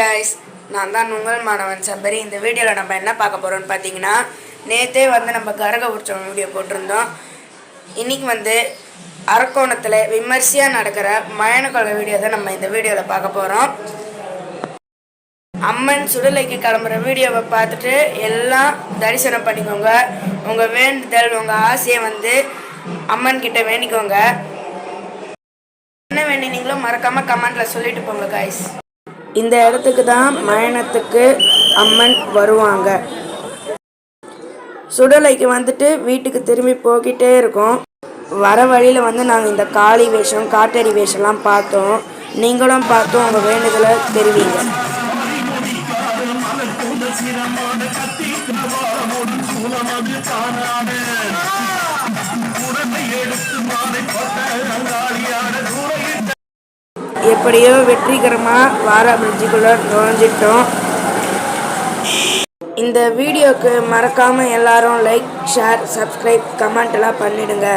Guys நான் தான் உங்கள் மாணவன் சபரி. இந்த வீடியோவில் நம்ம என்ன பார்க்க போகிறோம்னு பார்த்தீங்கன்னா நேற்றே வந்து நம்ம கரக உற்சவம் வீடியோ போட்டிருந்தோம். இன்னைக்கு வந்து அரக்கோணத்தில் விமர்சையாக நடக்கிற மயனக்கொலை வீடியோ தான் நம்ம இந்த வீடியோவில் பார்க்க போகிறோம் அம்மன் சுடலைக்கு கிளம்புற வீடியோவை பார்த்துட்டு எல்லாம் தரிசனம் பண்ணிக்கோங்க. உங்கள் வேண்டுதல் உங்கள் ஆசையை வந்து அம்மன் கிட்ட வேண்டிக்கோங்க. என்ன வேண்டினீங்களோ மறக்காமல் கமெண்ட்டில் சொல்லிட்டு போங்க காய்ஸ் இந்த இடத்துக்கு தான் மயணத்துக்கு அம்மன் வருவாங்க. சுடலைக்கு வந்துட்டு வீட்டுக்கு திரும்பி போய்கிட்டே இருக்கோம். வர வழியில் வந்து நாங்கள் இந்த காளி வேஷம் காட்டடி வேஷம்லாம் பார்த்தோம். நீங்களும் பார்த்து உங்கள் வேண்டுதலை தெரிவிங்க. எப்படியோ வெற்றிகரமாக வாரா பிரிட்ஜுக்குள்ளே நுழைஞ்சிட்டோம். இந்த வீடியோக்கு மறக்காமல் எல்லாரும் லைக் ஷேர் சப்ஸ்கிரைப் கமெண்ட்லாம் பண்ணிவிடுங்க பண்ணிடுங்க.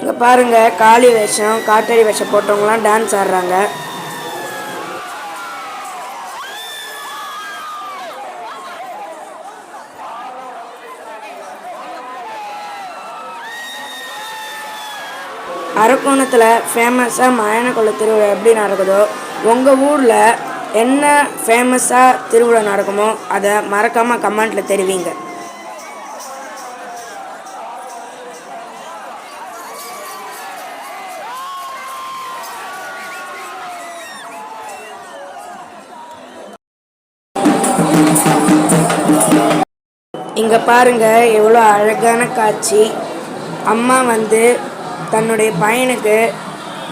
இங்கே பாருங்கள் காளி வேஷம் காட்டேரி வேஷம் போட்டவங்களாம் டான்ஸ் ஆடுறாங்க. அரக்கோணத்தில் ஃபேமஸாக மயனக்குள்ள திருவிழா எப்படி நடக்குதோ உங்கள் ஊரில் என்ன ஃபேமஸாக திருவிழா நடக்குமோ அதை மறக்காமல் கமெண்ட்டில் தெரிவிங்க. இங்கே பாருங்க எவ்வளோ அழகான காட்சி. அம்மா வந்து தன்னுடைய பையனுக்கு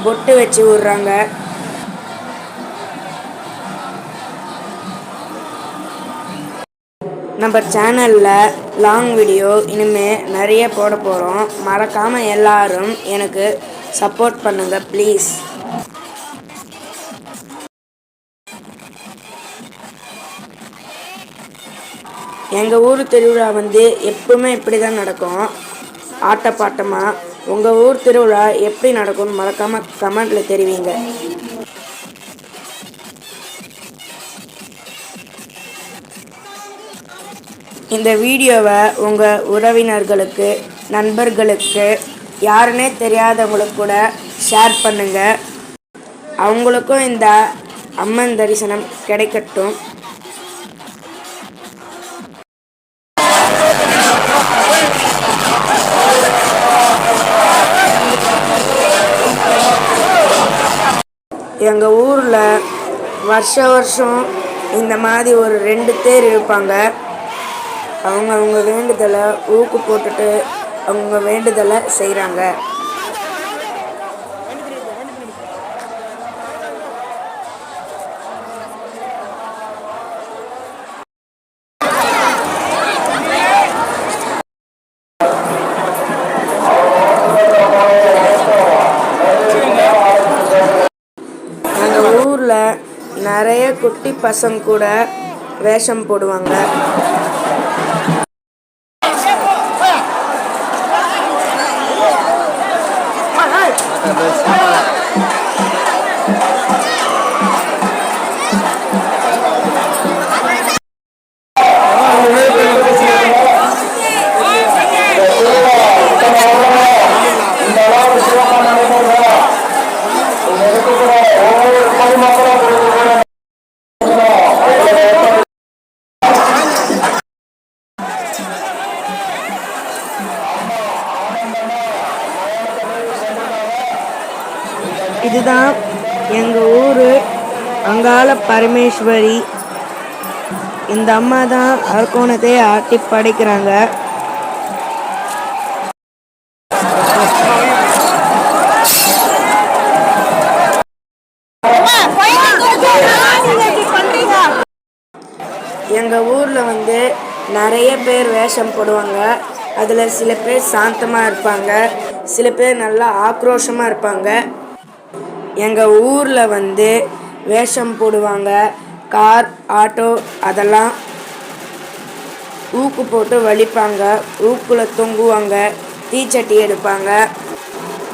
பொட்டு வச்சு விட்றாங்க நம்ம சேனலில் லாங் வீடியோ இனிமே நிறைய போட போகிறோம் மறக்காமல் எல்லாரும் எனக்கு சப்போர்ட் பண்ணுங்கள் ப்ளீஸ் எங்கள் ஊர் திருவிழா வந்து எப்பவுமே இப்படி தான் நடக்கும். ஆட்டப்பாட்டமாக உங்கள் ஊர் திருவிழா எப்படி நடக்கும்னு மறக்காமல் கமெண்டில் தெரிவிங்க. இந்த வீடியோவை உங்கள் உறவினர்களுக்கு நண்பர்களுக்கு யாருன்னே தெரியாதவங்களுக்கு கூட ஷேர் பண்ணுங்கள் அவங்களுக்கும் இந்த அம்மன் தரிசனம் கிடைக்கட்டும். எங்கள் ஊரில் வருஷ வருஷம் இந்த மாதிரி ஒரு ரெண்டு தேர் இருப்பாங்க அவங்க அவங்க வேண்டுதலை ஊக்கு போட்டுட்டு அவங்க வேண்டுதலை செய்கிறாங்க எங்கள் ஊரில் நிறைய குட்டி பசங்க கூட வேஷம் போடுவாங்க இதுதான் எங்கள் ஊர் அங்காள பரமேஸ்வரி. இந்த அம்மா தான் அரக்கோணத்தை ஆட்டி படைக்கிறாங்க. எங்கள் ஊரில் வந்து நிறைய பேர் வேஷம் போடுவாங்க. அதில் சில பேர் சாந்தமாக இருப்பாங்க. சில பேர் நல்லா ஆக்ரோஷமாக இருப்பாங்க. எங்கள் ஊரில் வந்து வேஷம் போடுவாங்க கார் ஆட்டோ அதெல்லாம் ஊக்கு போட்டு வலிப்பாங்க ஊக்குல தொங்குவாங்க தீச்சட்டி எடுப்பாங்க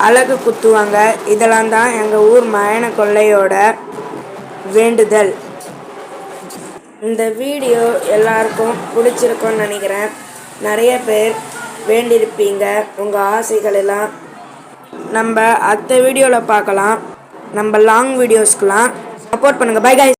அழகு குத்துவாங்க. இதெல்லாம் தான் எங்கள் ஊர் மயன கொள்ளையோட வேண்டுதல். இந்த வீடியோ எல்லாருக்கும் பிடிச்சிருக்கும்னு நினைக்கிறேன். நிறைய பேர் வேண்டியிருப்பீங்க. உங்கள் ஆசைகள் எல்லாம் நம்ம அடுத்த வீடியோவில் பார்க்கலாம். நம்ம லாங் வீடியோஸ்க்குலாம் சப்போர்ட் பண்ணுங்கள் பை guys.